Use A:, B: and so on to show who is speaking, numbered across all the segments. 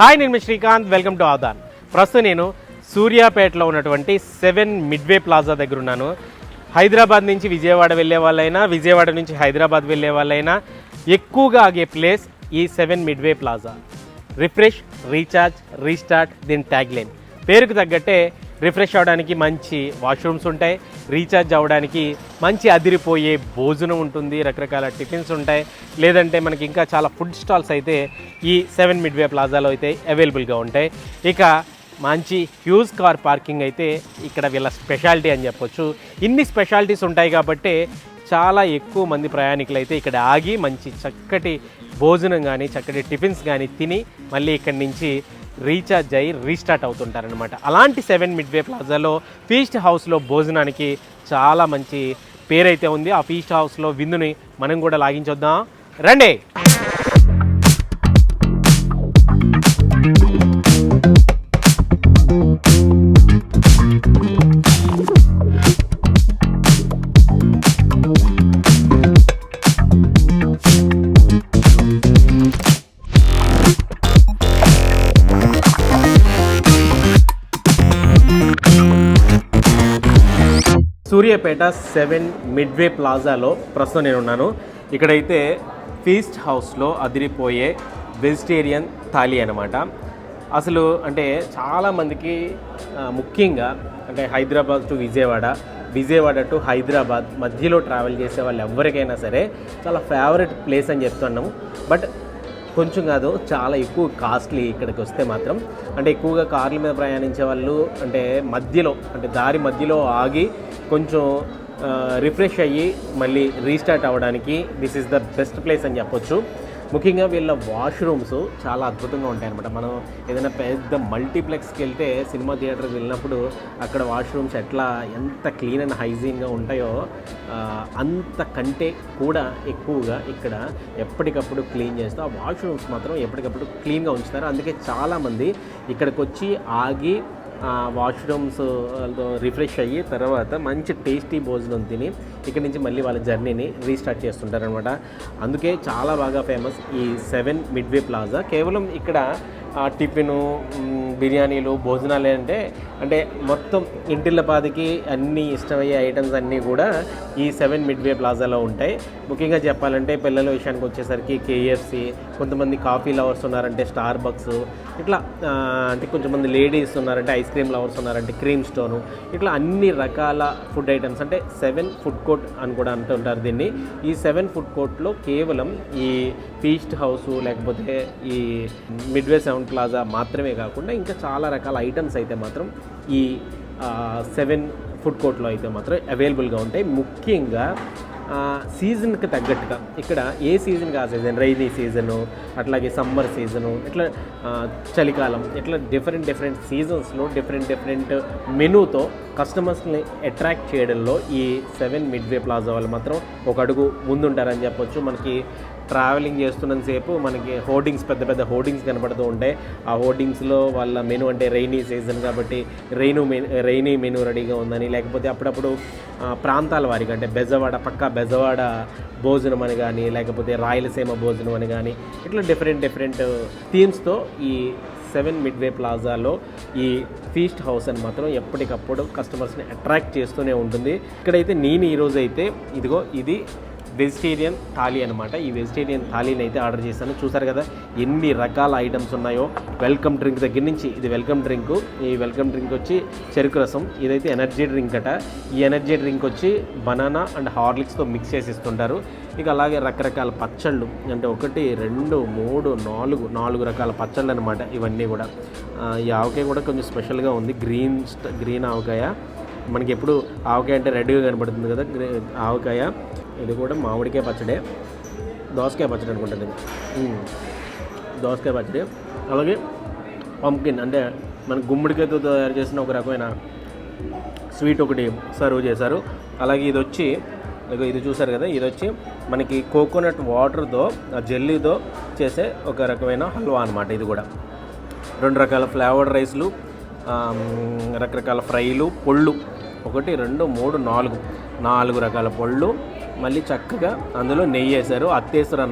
A: Hi నేను మీ Srikanth. Welcome to Aadan. ప్రస్తుతం నేను సూర్యాపేటలో ఉన్నటువంటి సెవెన్ మిడ్వే ప్లాజా దగ్గర ఉన్నాను. హైదరాబాద్ నుంచి విజయవాడ వెళ్ళే వాళ్ళైనా విజయవాడ నుంచి హైదరాబాద్ వెళ్ళే వాళ్ళైనా ఎక్కువగా ఆగే ప్లేస్ ఈ seven Midway plaza. Refresh recharge restart దీని ట్యాగ్లైన్. పేరుకు తగ్గట్టే రిఫ్రెష్ అవ్వడానికి మంచి వాష్రూమ్స్ ఉంటాయి. రీఛార్జ్ అవ్వడానికి మంచి అదిరిపోయే భోజనం ఉంటుంది. రకరకాల టిఫిన్స్ ఉంటాయి. లేదంటే మనకి ఇంకా చాలా ఫుడ్ స్టాల్స్ అయితే ఈ సెవెన్ మిడ్వే ప్లాజాలో అయితే అవైలబుల్గా ఉంటాయి. ఇక మంచి హ్యూజ్ కార్ పార్కింగ్ అయితే ఇక్కడ వీళ్ళ స్పెషాలిటీ అని చెప్పొచ్చు. ఇన్ని స్పెషాలిటీస్ ఉంటాయి కాబట్టి చాలా ఎక్కువ మంది ప్రయాణికులు అయితే ఇక్కడ ఆగి మంచి చక్కటి భోజనం కానీ చక్కటి టిఫిన్స్ కానీ తిని మళ్ళీ ఇక్కడి నుంచి రీఛార్జ్ అయ్యి రీస్టార్ట్ అవుతుంటారనమాట అలాంటి సెవెన్ మిడ్వే ప్లాజాలో ఫీస్ట్ హౌస్లో భోజనానికి చాలా మంచి పేరైతే ఉంది. ఆ ఫీస్ట్ హౌస్లో విందుని మనం కూడా లాగించొద్దాం. రండి! సూర్యాపేట సెవెన్ మిడ్వే ప్లాజాలో ప్రస్తుతం నేను ఉన్నాను ఇక్కడైతే ఫీస్ట్ హౌస్లో అదిరిపోయే వెజిటేరియన్ థాలీ అనమాట అసలు అంటే చాలామందికి ముఖ్యంగా అంటే హైదరాబాద్ టు విజయవాడ విజయవాడ టు హైదరాబాద్ మధ్యలో ట్రావెల్ చేసే వాళ్ళు ఎవరికైనా సరే చాలా ఫేవరెట్ ప్లేస్ అని చెప్తున్నాము. బట్ కొంచెం కాదు చాలా ఎక్కువ కాస్ట్లీ ఇక్కడికి వస్తే మాత్రం. అంటే ఎక్కువగా కార్ల మీద ప్రయాణించే వాళ్ళు అంటే మధ్యలో అంటే దారి మధ్యలో ఆగి కొంచెం రిఫ్రెష్ అయ్యి మళ్ళీ రీస్టార్ట్ అవ్వడానికి this is the best place అని చెప్పొచ్చు. ముఖ్యంగా వీళ్ళ వాష్రూమ్స్ చాలా అద్భుతంగా ఉంటాయి అనమాట మనం ఏదైనా పెద్ద మల్టీప్లెక్స్కి వెళ్తే సినిమా థియేటర్కి వెళ్ళినప్పుడు అక్కడ వాష్రూమ్స్ ఎట్లా ఎంత క్లీన్ అండ్ హైజీన్గా ఉంటాయో అంత అంతకంటే కూడా ఎక్కువగా ఇక్కడ ఎప్పటికప్పుడు క్లీన్ చేస్తూ ఆ వాష్రూమ్స్ మాత్రం ఎప్పటికప్పుడు క్లీన్గా ఉంచుతారు. అందుకే చాలామంది ఇక్కడికి వచ్చి ఆగి వాష్రూమ్స్ రిఫ్రెష్ అయ్యి తర్వాత మంచి టేస్టీ భోజనం తిని ఇక్కడి నుంచి మళ్ళీ వాళ్ళ జర్నీని రీస్టార్ట్ చేస్తుంటారనమాట అందుకే చాలా బాగా ఫేమస్ ఈ సెవెన్ మిడ్వే ప్లాజా కేవలం ఇక్కడ టిఫిను బిర్యానీలు భోజనాలు అంటే అంటే మొత్తం ఇంటిల్లపాదికి అన్ని ఇష్టమయ్యే ఐటమ్స్ అన్నీ కూడా ఈ సెవెన్ మిడ్వే ప్లాజాలో ఉంటాయి. ముఖ్యంగా చెప్పాలంటే పిల్లల విషయానికి వచ్చేసరికి కేఎఫ్సి కొంతమంది కాఫీ లవర్స్ ఉన్నారంటే స్టార్ బక్స్ ఇట్లా అంటే కొంతమంది లేడీస్ ఉన్నారంటే ఐస్ క్రీమ్ లవర్స్ ఉన్నారంటే క్రీమ్ స్టోను ఇట్లా అన్ని రకాల ఫుడ్ ఐటమ్స్ అంటే సెవెన్ ఫుడ్ కోర్ట్ అని కూడా అంటుంటారు దీన్ని. ఈ సెవెన్ ఫుడ్ కోర్ట్లో కేవలం ఈ ఫీస్ట్ హౌస్ లేకపోతే ఈ మిడ్వే సెవెన్ ప్లాజా మాత్రమే కాకుండా ఇంకా చాలా రకాల ఐటమ్స్ అయితే మాత్రం ఈ సెవెన్ ఫుడ్ కోర్ట్లో అయితే మాత్రం అవైలబుల్గా ఉంటాయి. ముఖ్యంగా సీజన్కి తగ్గట్టుగా ఇక్కడ ఏ సీజన్ ఆ సీజన్? రైనీ సీజను అట్లాగే సమ్మర్ సీజను ఇట్లా చలికాలం ఇట్లా డిఫరెంట్ డిఫరెంట్ సీజన్స్లో డిఫరెంట్ డిఫరెంట్ మెనూతో కస్టమర్స్ని అట్రాక్ట్ చేయడంలో ఈ సెవెన్ మిడ్వే ప్లాజా వాళ్ళు మాత్రం ఒక అడుగు ముందుంటారని చెప్పొచ్చు. మనకి ట్రావెలింగ్ చేస్తున్నంతసేపు మనకి హోర్డింగ్స్ పెద్ద పెద్ద హోర్డింగ్స్ కనబడుతూ ఉంటాయి. ఆ హోర్డింగ్స్లో వాళ్ళ మెనూ అంటే రైనీ సీజన్ కాబట్టి రైను మెను రైనీ మెను రెడీగా ఉందని లేకపోతే అప్పుడప్పుడు ప్రాంతాల వారికి అంటే బెజవాడ పక్కా బెజవాడ భోజనం అని కానీ లేకపోతే రాయలసీమ భోజనం అని కానీ ఇట్లా డిఫరెంట్ డిఫరెంట్ థీమ్స్తో ఈ సెవెన్ మిడ్వే ప్లాజాలో ఈ ఫీస్ట్ హౌస్ అని మాత్రం ఎప్పటికప్పుడు కస్టమర్స్ని అట్రాక్ట్ చేస్తూనే ఉంటుంది. ఇక్కడైతే నేను ఈరోజు అయితే ఇదిగో ఇది వెజిటేరియన్ థాలీ అనమాట ఈ వెజిటేరియన్ థాలీని అయితే ఆర్డర్ చేశాను. చూసారు కదా ఎన్ని రకాల ఐటమ్స్ ఉన్నాయో. వెల్కమ్ డ్రింక్ దగ్గర నుంచి ఇది వెల్కమ్ డ్రింక్. ఈ వెల్కమ్ డ్రింక్ వచ్చి చెరుకు రసం ఇదైతే ఎనర్జీ డ్రింక్ అట. ఈ ఎనర్జీ డ్రింక్ వచ్చి బనానా అండ్ హార్లిక్స్తో మిక్స్ చేసి ఇస్తుంటారు ఇక అలాగే రకరకాల పచ్చళ్ళు అంటే ఒకటి రెండు మూడు నాలుగు నాలుగు రకాల పచ్చళ్ళు అనమాట ఇవన్నీ కూడా. ఈ ఆవకాయ కూడా కొంచెం స్పెషల్గా ఉంది. గ్రీన్ గ్రీన్ ఆవకాయ. మనకి ఎప్పుడు ఆవకాయ అంటే రెడ్గా కనబడుతుంది కదా ఆవకాయ. ఇది కూడా మామిడికాయ పచ్చడే. దోసకాయ పచ్చడి అనుకుంటుంది ఇది దోసకాయ పచ్చడి. అలాగే పంకిన్ అంటే మన గుమ్మడికాయతో తయారు చేసిన ఒక రకమైన స్వీట్ ఒకటి సర్వ్ చేశారు. అలాగే ఇది వచ్చి ఇది చూసారు కదా ఇది వచ్చి మనకి కోకోనట్ వాటర్తో ఆ జెల్లీతో చేసే ఒక రకమైన హల్వా అనమాట ఇది కూడా. రెండు రకాల ఫ్లేవర్డ్ రైస్లు రకరకాల ఫ్రైలు పొళ్ళు. ఒకటి రెండు మూడు నాలుగు. నాలుగు రకాల పళ్ళు మళ్ళీ చక్కగా అందులో నెయ్యి వేశారు. అత్తేసరి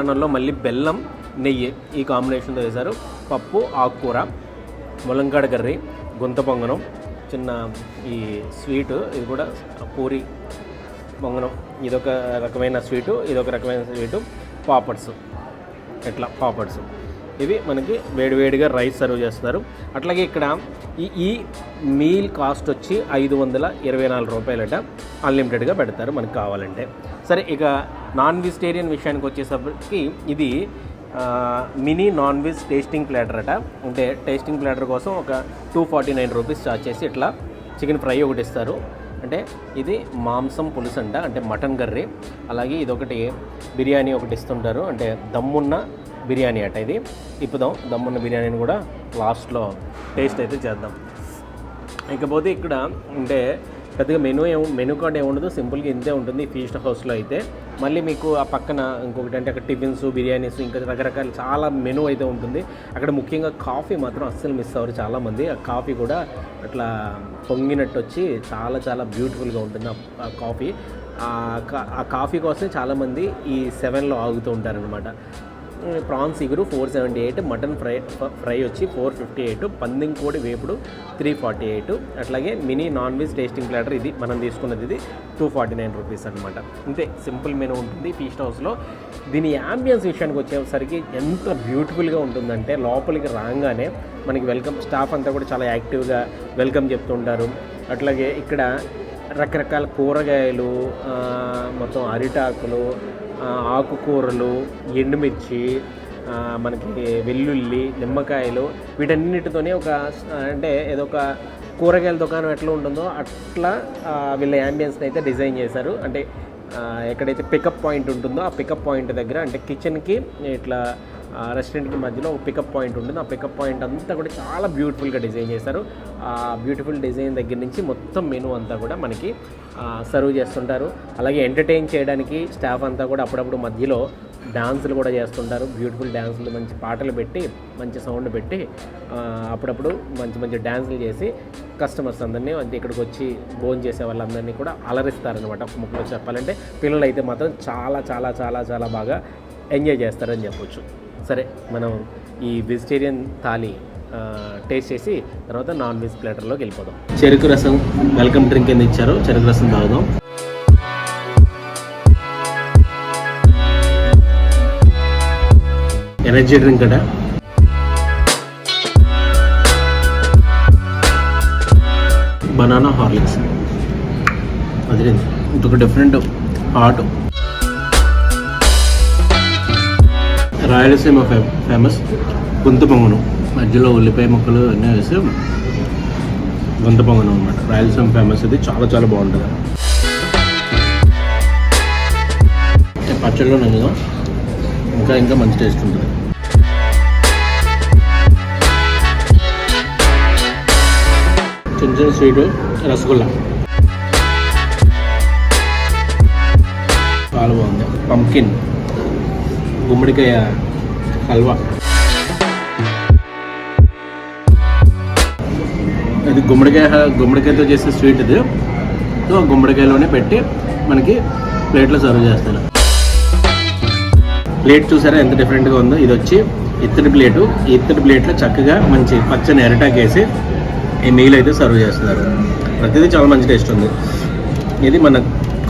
A: అన్నం మళ్ళీ బెల్లం నెయ్యి ఈ కాంబినేషన్తో వేశారు. పప్పు ఆకుకూర ములంకాడ కర్రీ గుంత పొంగనం చిన్న ఈ స్వీటు ఇది కూడా పూరి పొంగనం. ఇదొక రకమైన స్వీటు ఇదొక రకమైన స్వీటు. పాపడ్స్. ఎట్లా? పాపడ్స్. ఇవి మనకి వేడివేడిగా రైస్ సర్వ్ చేస్తారు అట్లాగే ఇక్కడ ఈ ఈ మీల్ కాస్ట్ వచ్చి ఐదు వందల ఇరవై నాలుగు రూపాయలట. అన్లిమిటెడ్గా పెడతారు మనకు కావాలంటే. సరే ఇక నాన్ వెజిటేరియన్ విషయానికి వచ్చేసరికి ఇది mini non veg tasting platter అట అంటే టేస్టింగ్ ప్లాటర్ కోసం ఒక two forty nine rupees charge చేసి ఇట్లా చికెన్ ఫ్రై ఒకటి ఇస్తారు. అంటే ఇది మాంసం పులుసు అంట అంటే మటన్ కర్రీ. అలాగే ఇదొకటి బిర్యానీ ఒకటి ఇస్తుంటారు. అంటే దమ్మున్న బిర్యానీ అట ఇది. ఇప్పుదాం దమ్మున్న బిర్యానీని కూడా లాస్ట్లో టేస్ట్ అయితే చేద్దాం. ఇకపోతే ఇక్కడ అంటే పెద్దగా మెనూ ఏం మెనూ కార్డ్ ఏముండదు సింపుల్గా ఇంతే ఉంటుంది ఫీస్ట్ హౌస్లో అయితే. మళ్ళీ మీకు ఆ పక్కన ఇంకొకటి అంటే అక్కడ టిఫిన్స్ బిర్యానీస్ ఇంకా రకరకాల చాలా మెనూ అయితే ఉంటుంది. అక్కడ ముఖ్యంగా కాఫీ మాత్రం అస్సలు మిస్ అవ్వరు చాలామంది. ఆ కాఫీ కూడా అట్లా పొంగినట్టు వచ్చి చాలా చాలా బ్యూటిఫుల్గా ఉంటుంది ఆ- కాఫీ. ఆ ఆ కాఫీ కోసం చాలామంది ఈ సెవెన్లో ఆగుతూ ఉంటారనమాట ప్రాన్స్ ఇగురు four seventy eight mutton fry fry వచ్చి ఫోర్ ఫిఫ్టీ ఎయిట్ పందింగ్ కోడి వేపుడు త్రీ ఫార్టీ ఎయిట్ అట్లాగే mini non veg tasting platter ఇది మనం తీసుకున్నది ఇది టూ ఫార్టీ నైన్ రూపీస్ అనమాట అంతే సింపుల్ మెనూ ఉంటుంది ఫీస్ట్ హౌస్లో దీని యాంబియన్స్ విషయానికి వచ్చేసరికి ఎంత బ్యూటిఫుల్గా ఉంటుందంటే లోపలికి రాగానే మనకి వెల్కమ్ స్టాఫ్ అంతా కూడా చాలా యాక్టివ్గా వెల్కమ్ చెప్తుంటారు. అట్లాగే ఇక్కడ రకరకాల కూరగాయలు మొత్తం అరిటాకులు ఆకుకూరలు ఎండుమిర్చి మనకి వెల్లుల్లి నిమ్మకాయలు వీటన్నిటితోనే ఒక అంటే ఏదో ఒక కూరగాయల దుకాణం ఎట్లా ఉంటుందో అట్లా వీళ్ళ యాంబియన్స్ని అయితే డిజైన్ చేశారు. అంటే ఎక్కడైతే పికప్ పాయింట్ ఉంటుందో ఆ పికప్ పాయింట్ దగ్గర అంటే కిచెన్కి ఇట్లా రెస్టారెంట్కి మధ్యలో ఒక పికప్ పాయింట్ ఉంటుంది. ఆ పికప్ పాయింట్ అంతా కూడా చాలా బ్యూటిఫుల్గా డిజైన్ చేశారు. ఆ బ్యూటిఫుల్ డిజైన్ దగ్గర నుంచి మొత్తం మెనూ అంతా కూడా మనకి సర్వ్ చేస్తుంటారు. అలాగే ఎంటర్టైన్ చేయడానికి స్టాఫ్ అంతా కూడా అప్పుడప్పుడు మధ్యలో డాన్సులు కూడా చేస్తుంటారు. బ్యూటిఫుల్ డ్యాన్సులు మంచి పాటలు పెట్టి మంచి సౌండ్ పెట్టి అప్పుడప్పుడు మంచి మంచి డ్యాన్సులు చేసి కస్టమర్స్ అందరినీ అంటే ఇక్కడికి వచ్చి భోజనం చేసే వాళ్ళందరినీ కూడా అలరిస్తారనమాట ఒక ముక్కలో చెప్పాలంటే పిల్లలు అయితే మాత్రం చాలా చాలా చాలా చాలా బాగా ఎంజాయ్ చేస్తారని చెప్పొచ్చు. సరే మనం ఈ వెజిటేరియన్ థాలీ టేస్ట్ చేసి తర్వాత నాన్ వెజ్ ప్లేటర్లోకి వెళ్ళిపోదాం. చెరుకు రసం వెల్కమ్ డ్రింక్ కింద ఇచ్చారు. చెరుకు రసం తాగుదాం. ఎనర్జీ డ్రింక్ అట. బనానా హార్లిక్స్ అది ఇంకొక డిఫరెంట్ హాట్ రాయలసీమ ఫేమస్ గుంత పొంగను. మధ్యలో ఉల్లిపాయ ముక్కలు అన్నీ వేసి గుంత పొంగనం అనమాట రాయలసీమ ఫేమస్ ఇది. చాలా చాలా బాగుంటుంది. ఈ పచ్చడిలో నందుగా ఇంకా ఇంకా మంచి టేస్ట్ ఉంటుంది. చిన్న చిన్న స్వీటు రసగుల్లా. చాలా బాగుంది. పంకిన్ గుమ్మడికాయ హల్వా. ఇది గుమ్మడికాయ గుమ్మడికాయతో చేసే స్వీట్ ఇది. సో గుమ్మడికాయలోనే పెట్టి మనకి ప్లేట్లో సర్వ్ చేస్తారు ప్లేట్ చూసారా ఎంత డిఫరెంట్గా ఉందో? ఇది వచ్చి ఇత్తడి ప్లేటు. ఈ ఇత్తడి ప్లేట్లో చక్కగా మంచి పచ్చని ఎరటాక్ వేసి ఈ మీల్ అయితే సర్వ్ చేస్తున్నారు. ప్రతిదీ చాలా మంచి టేస్ట్ ఉంది. ఇది మన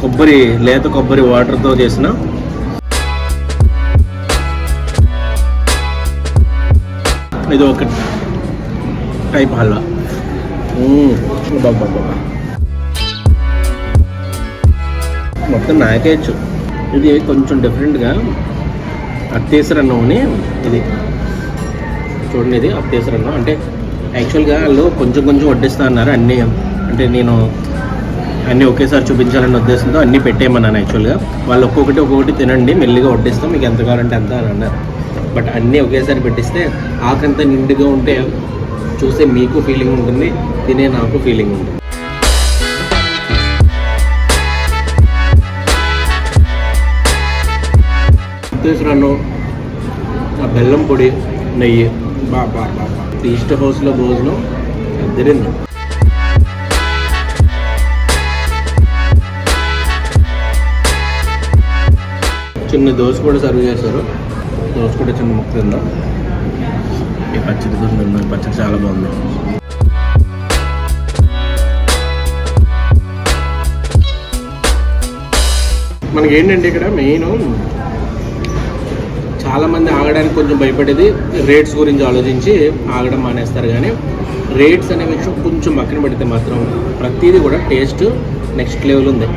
A: కొబ్బరి లేత కొబ్బరి వాటర్తో చేసిన ఇది ఒక టైప్ హల్వా. మొత్తం నాకేయచ్చు. ఇది కొంచెం డిఫరెంట్గా అత్తేసరన్నం అని ఇది. చూడండి ఇది అత్తేసరన్నం. అంటే యాక్చువల్గా వాళ్ళు కొంచెం కొంచెం వడ్డిస్తా అన్నారు. అన్నీ అంటే నేను అన్నీ ఒకేసారి చూపించాలని ఉద్దేశంతో అన్నీ పెట్టేయమన్నాను యాక్చువల్గా వాళ్ళు ఒక్కొక్కటి ఒక్కొక్కటి తినండి మెల్లిగా వడ్డిస్తాం. మీకు ఎంత కావాలంటే అంత అని అన్నారు. బట్ అన్నీ ఒకేసారి పెట్టిస్తే ఆకంతా నిండుగా ఉంటే చూసే మీకు ఫీలింగ్ ఉంటుంది తినే నాకు ఫీలింగ్ ఉంటుంది. అత్తేసరన్నం ఆ బెల్లం పొడి నెయ్యి. బా బా బా ఈస్ట్ హౌస్లో భోజనం అద్దరింది చిన్న దోశ కూడా సర్వ్ చేశారు. దోశ కూడా చిన్న ముక్క తిందాం పచ్చడి దోశ పచ్చడి చాలా బాగుంది. మనకి ఏంటంటే ఇక్కడ మెయిన్ చాలా మంది ఆగడానికి కొంచెం భయపడేది రేట్స్ గురించి ఆలోచించి ఆగడం మానేస్తారు కానీ రేట్స్ అనే విషయం కొంచెం పక్కన పెడితే మాత్రం ప్రతిదీ కూడా టేస్ట్ నెక్స్ట్ లెవెల్ ఉంది.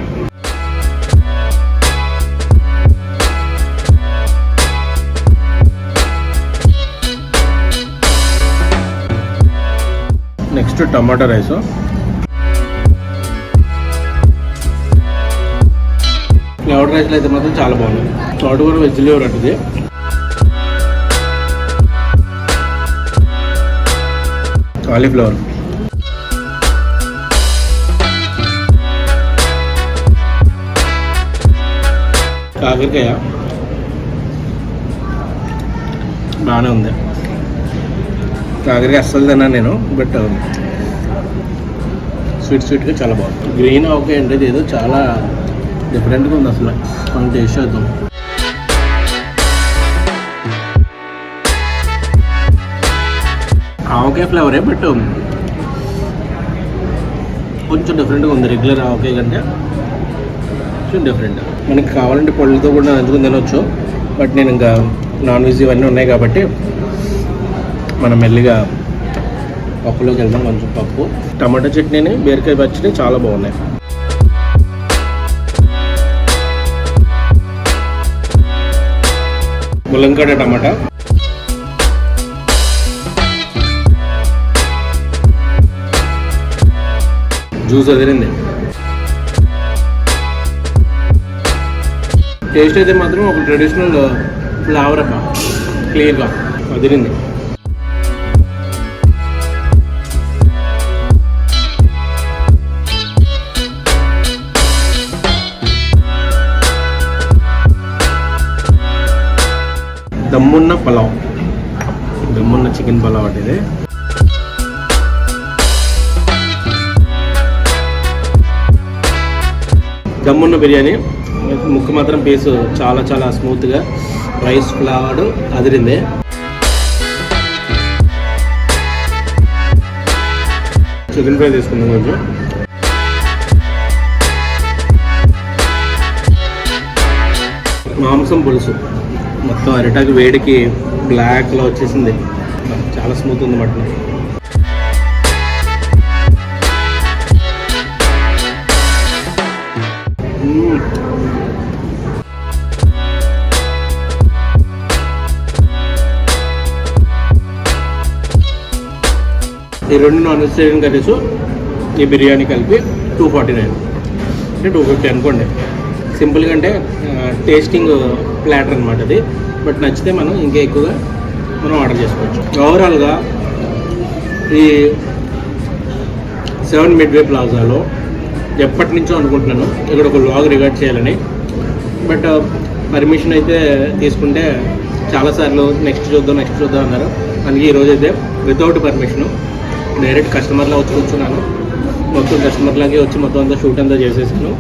A: Next tomato rice. ఫ్లేవర్ రైస్లో అయితే మాత్రం చాలా బాగుంది చోటు కూడా వెజ్ లివర్ అటుది. కాలీఫ్లవర్. కాకరకాయ. బాగానే ఉంది. కాకరకాయ అస్సలు తిన్నాను నేను బట్ స్వీట్ స్వీట్గా చాలా బాగుంది. గ్రీన్ ఓకే అంటే ఇది ఏదో చాలా డిఫరెంట్గా ఉంది అసలు. మనం టేస్ట్ చేద్దాం ఆవకాయ ఫ్లేవరే బట్ కొంచెం డిఫరెంట్గా ఉంది. రెగ్యులర్ ఆవకాయ కంటే కొంచెం డిఫరెంట్. మనకి కావాలంటే పళ్ళతో కూడా అందుకు తినొచ్చు బట్ నేను ఇంకా నాన్ వెజ్ ఇవన్నీ ఉన్నాయి కాబట్టి మనం మెల్లిగా పప్పులోకి వెళ్దాం కొంచెం పప్పు. టమాటా చట్నీని బీరకాయ పచ్చడి చాలా బాగున్నాయి. ములంకాడ టమాటా. జ్యూస్ అదిరింది. టేస్ట్ అయితే మాత్రం ఒక ట్రెడిషనల్ ఫ్లేవర్ అబ్బా క్లియర్గా అదిరింది. దమ్మున్న పలావ్. దమ్మున్న చికెన్ పలావ్ అంటే ఇది. దమ్మున్న బిర్యానీ. ముక్క మాత్రం పీసు చాలా చాలా స్మూత్గా రైస్ ఫ్లవర్ అదిరింది. చికెన్ ఫ్రై తీసుకుందాం కొంచెం. మాంసం పులుసు. మొత్తం అరిటాకు వేడికి బ్లాక్లో వచ్చేసింది. చాలా స్మూత్ ఉంది మటన్. ఈ రెండు నాన్ వెజిటేరియన్ కర్రీస్ ఈ బిర్యానీ కలిపి టూ ఫార్టీ నైన్ అంటే టూ ఫిఫ్టీ అనుకోండి. సింపుల్గా అంటే టేస్టింగ్ ప్లాటర్ అనమాట అది. బట్ నచ్చితే మనం ఇంకా ఎక్కువగా మనం ఆర్డర్ చేసుకోవచ్చు. ఓవరాల్గా ఈ సెవెన్ మిడ్వే ప్లాజాలో ఎప్పటి నుంచో అనుకుంటున్నాను ఇక్కడ ఒక లాగ్ రికార్డ్ చేయాలని. బట్ uh, పర్మిషన్ అయితే తీసుకుంటే చాలాసార్లు నెక్స్ట్ చూద్దాం నెక్స్ట్ చూద్దాం అన్నారు. అందుకే ఈరోజు అయితే వితౌట్ పర్మిషను డైరెక్ట్ కస్టమర్లా వచ్చి కూర్చున్నాను. మొత్తం కస్టమర్లాగే వచ్చి మొత్తం అంతా షూట్ అంతా చేసేసాను.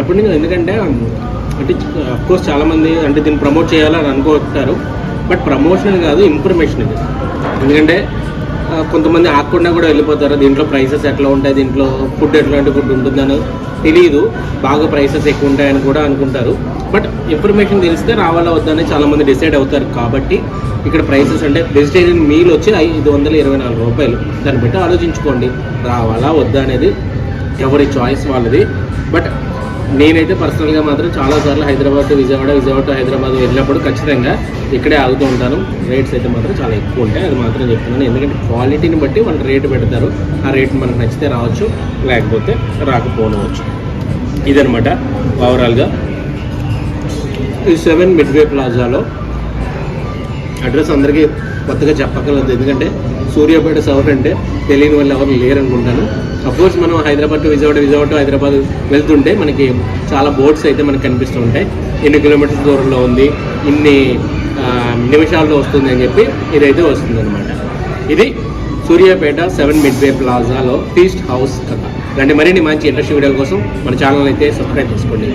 A: ఎప్పటి నుంచి ఎందుకంటే um, అంటే అఫ్కోర్స్ చాలామంది అంటే దీన్ని ప్రమోట్ చేయాలని అనుకుంటారు. బట్ ప్రమోషన్ కాదు ఇన్ఫర్మేషన్ ఇది. ఎందుకంటే కొంతమంది ఆకుండా కూడా వెళ్ళిపోతారు. దీంట్లో ప్రైసెస్ ఎట్లా ఉంటాయి? దీంట్లో ఫుడ్ ఎట్లాంటి ఫుడ్ ఉంటుందని తెలియదు బాగా ప్రైసెస్ ఎక్కువ ఉంటాయని కూడా అనుకుంటారు. బట్ ఇన్ఫర్మేషన్ తెలిస్తే రావాలా వద్దని చాలామంది డిసైడ్ అవుతారు. కాబట్టి ఇక్కడ ప్రైసెస్ అంటే వెజిటేరియన్ మీల్ వచ్చి ఐదు వందల ఇరవై నాలుగు రూపాయలు. దాన్ని బట్టి ఆలోచించుకోండి. రావాలా వద్దా అనేది ఎవరి చాయిస్ వాళ్ళది. బట్ నేనైతే పర్సనల్గా మాత్రం చాలాసార్లు హైదరాబాద్ విజయవాడ విజయవాడ హైదరాబాద్ వెళ్ళినప్పుడు ఖచ్చితంగా ఇక్కడే ఆగుతూ ఉంటాను. రేట్స్ అయితే మాత్రం చాలా ఎక్కువ ఉంటాయి. అది మాత్రం చెప్తున్నాను. ఎందుకంటే క్వాలిటీని బట్టి వాళ్ళు రేటు పెడతారు. ఆ రేట్ మనకు నచ్చితే రావచ్చు లేకపోతే రాకపోనవచ్చు ఇదనమాట ఓవరాల్గా ఈ సెవెన్ మిడ్వే ప్లాజాలో అడ్రస్ అందరికీ కొత్తగా చెప్పగలదు ఎందుకంటే సూర్యాపేట సౌర్ అంటే తెలియని వాళ్ళు ఎవరు లేరు అనుకుంటాను అఫ్కోర్స్ మనం హైదరాబాద్ టు విజయవాడ విజయవాడ టు హైదరాబాద్ వెళ్తుంటే మనకి చాలా బోర్డ్స్ అయితే మనకు కనిపిస్తూ ఉంటాయి. ఎన్ని కిలోమీటర్స్ దూరంలో ఉంది ఇన్ని నిమిషాల్లో వస్తుంది అని చెప్పి ఇదైతే వస్తుంది అనమాట ఇది సూర్యాపేట సెవెన్ మిడ్వే ప్లాజాలో ఫీస్ట్ హౌస్ కథ. ఇలాంటి మరిన్ని మంచి ఇంట్రెస్ట్ వీడియోల కోసం మన ఛానల్ అయితే సబ్స్క్రైబ్ చేసుకోండి.